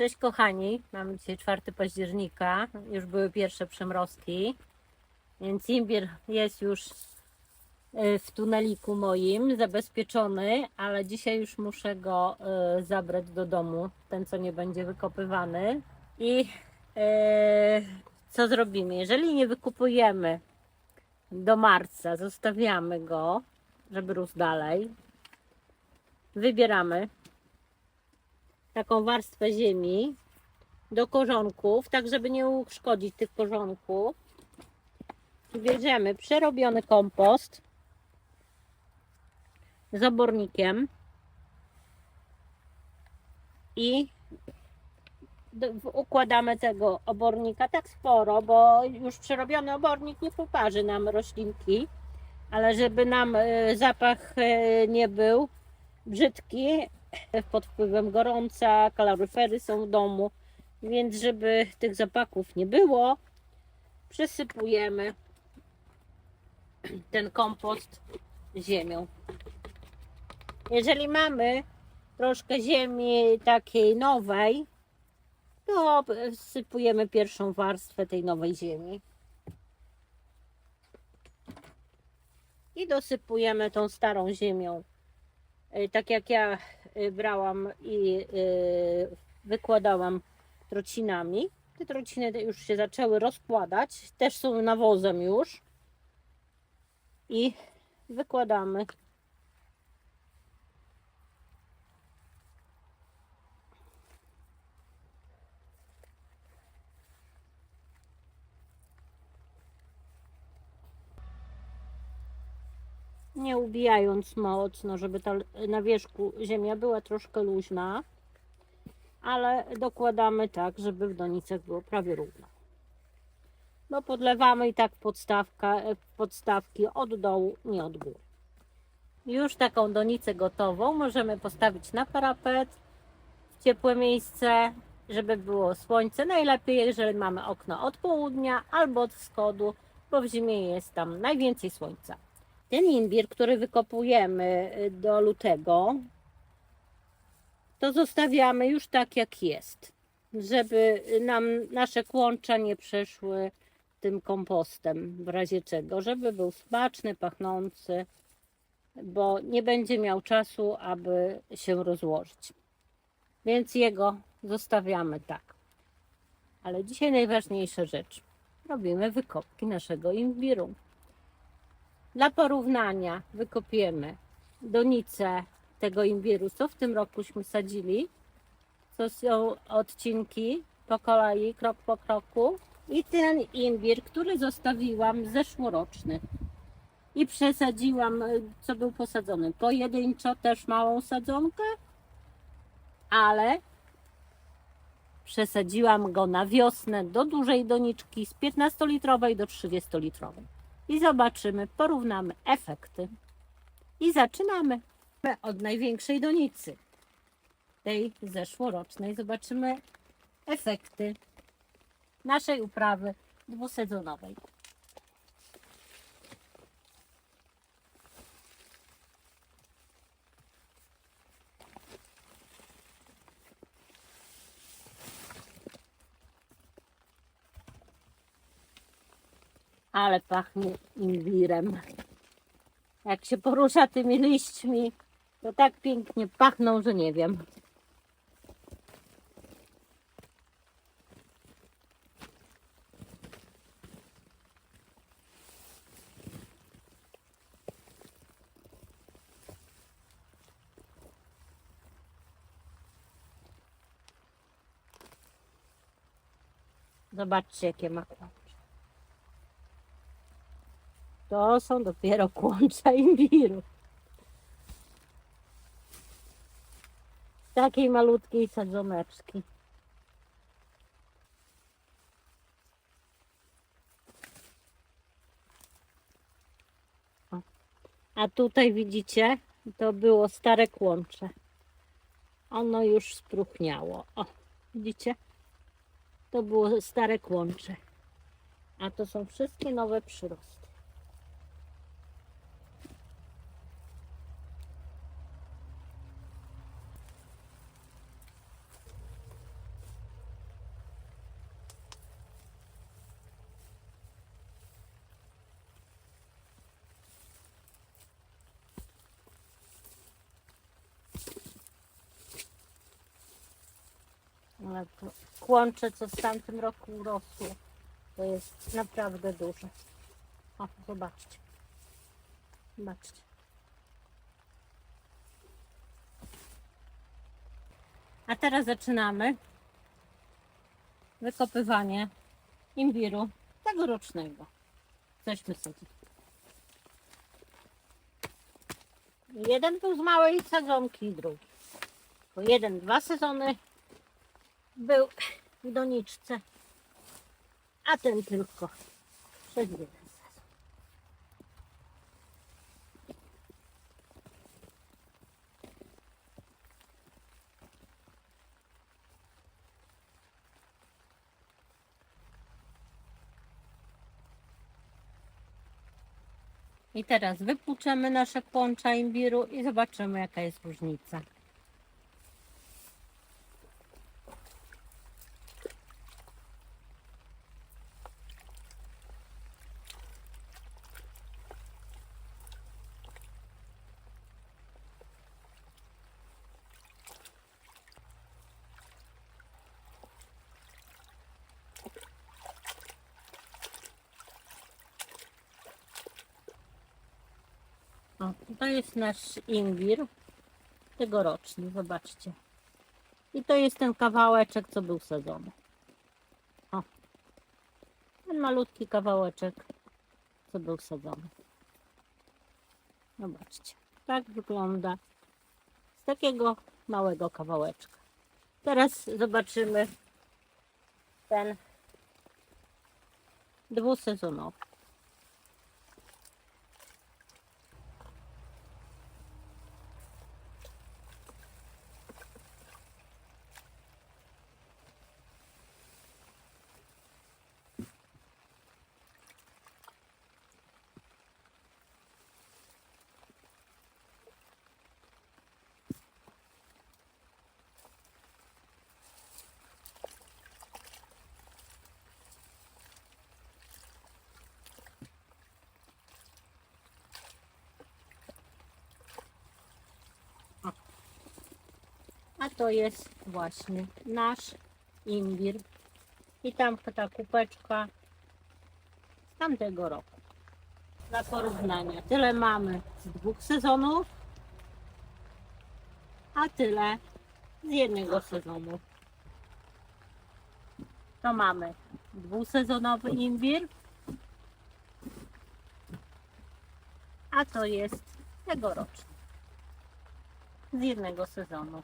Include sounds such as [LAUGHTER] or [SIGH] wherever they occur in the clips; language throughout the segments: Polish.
Cześć kochani, mamy dzisiaj 4 października, już były pierwsze przymrozki, więc imbir jest już y, w tuneliku moim zabezpieczony, ale dzisiaj już muszę go y, zabrać do domu, ten co nie będzie wykopywany. I y, co zrobimy? Jeżeli nie wykupujemy do marca, zostawiamy go, żeby rósł dalej, wybieramy taką warstwę ziemi do korzonków, tak żeby nie uszkodzić tych korzonków. Bierzemy przerobiony kompost z obornikiem i układamy tego obornika tak sporo, bo już przerobiony obornik nie poparzy nam roślinki, ale żeby nam e, zapach e, nie był brzydki, pod wpływem gorąca, kaloryfery są w domu, więc żeby tych zapaków nie było, przesypujemy ten kompost ziemią. Jeżeli mamy troszkę ziemi takiej nowej, to sypujemy pierwszą warstwę tej nowej ziemi. I dosypujemy tą starą ziemią. Y, Tak jak ja brałam i y, wykładałam trocinami. Te trociny już się zaczęły rozkładać, też są nawozem już. I wykładamy. Nie ubijając mocno, żeby ta na wierzchu ziemia była troszkę luźna, ale dokładamy tak, żeby w donicach było prawie równo. No podlewamy i tak podstawka, podstawki od dołu, nie od góry. Już taką donicę gotową możemy postawić na parapet, w ciepłe miejsce, żeby było słońce. Najlepiej, jeżeli mamy okno od południa albo od wschodu, bo w zimie jest tam najwięcej słońca. Ten imbir, który wykopujemy y, do lutego, to zostawiamy już tak jak jest, żeby nam nasze kłącza nie przeszły tym kompostem w razie czego, żeby był smaczny, pachnący, bo nie będzie miał czasu, aby się rozłożyć. Więc jego zostawiamy tak. Ale dzisiaj najważniejsza rzecz. Robimy wykopki naszego imbiru. Dla porównania wykopiemy donicę tego imbiru, co w tym rokuśmy sadzili. To są odcinki po kolei, krok po kroku. I ten imbir, który zostawiłam zeszłoroczny. I przesadziłam, co był posadzony. Pojedynczo też małą sadzonkę, ale przesadziłam go na wiosnę do dużej doniczki z 15-litrowej do 30-litrowej i zobaczymy, porównamy efekty. I zaczynamy od największej donicy, tej zeszłorocznej. Zobaczymy efekty naszej uprawy dwusezonowej. Ale pachnie imbirem. Jak się porusza tymi liśćmi, to tak pięknie pachną, że nie wiem. Zobaczcie, jakie ma kłącze. To są dopiero kłącza imbiru. Takiej malutkiej sadzoneczki. A tutaj widzicie, to było stare kłącze. Ono już spruchniało. O, widzicie? To było stare kłącze. A to są wszystkie nowe przyrosty. Kłącze, co w tamtym roku urosło, to jest naprawdę duże. O, zobaczcie. Zobaczcie. A teraz zaczynamy wykopywanie imbiru tegorocznego. Coś wysadzić. Jeden był z małej sadzonki, drugi. Bo jeden, dwa sezony był [LAUGHS] w doniczce, a ten tylko przez jeden sezon. I teraz wypłuczemy nasze kłącza imbiru i zobaczymy jaka jest różnica. O, to jest nasz imbir tegoroczny, zobaczcie. I to jest ten kawałeczek, co był sezonu. O, ten malutki kawałeczek, co był sezonu. Zobaczcie, tak wygląda z takiego małego kawałeczka. Teraz zobaczymy ten dwusezonowy. To jest właśnie nasz imbir. I tam ta kupeczka z tamtego roku. Dla porównania. Tyle mamy z dwóch sezonów, a tyle z jednego sezonu. To mamy dwusezonowy imbir, a to jest tegoroczny z jednego sezonu.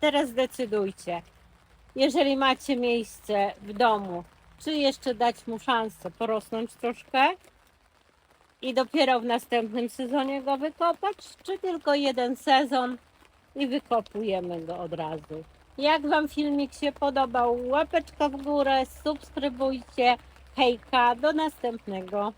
Teraz zdecydujcie, jeżeli macie miejsce w domu, czy jeszcze dać mu szansę porosnąć troszkę i dopiero w następnym sezonie go wykopać, czy tylko jeden sezon i wykopujemy go od razu. Jak Wam filmik się podobał, łapeczka w górę, subskrybujcie. Hejka, do następnego.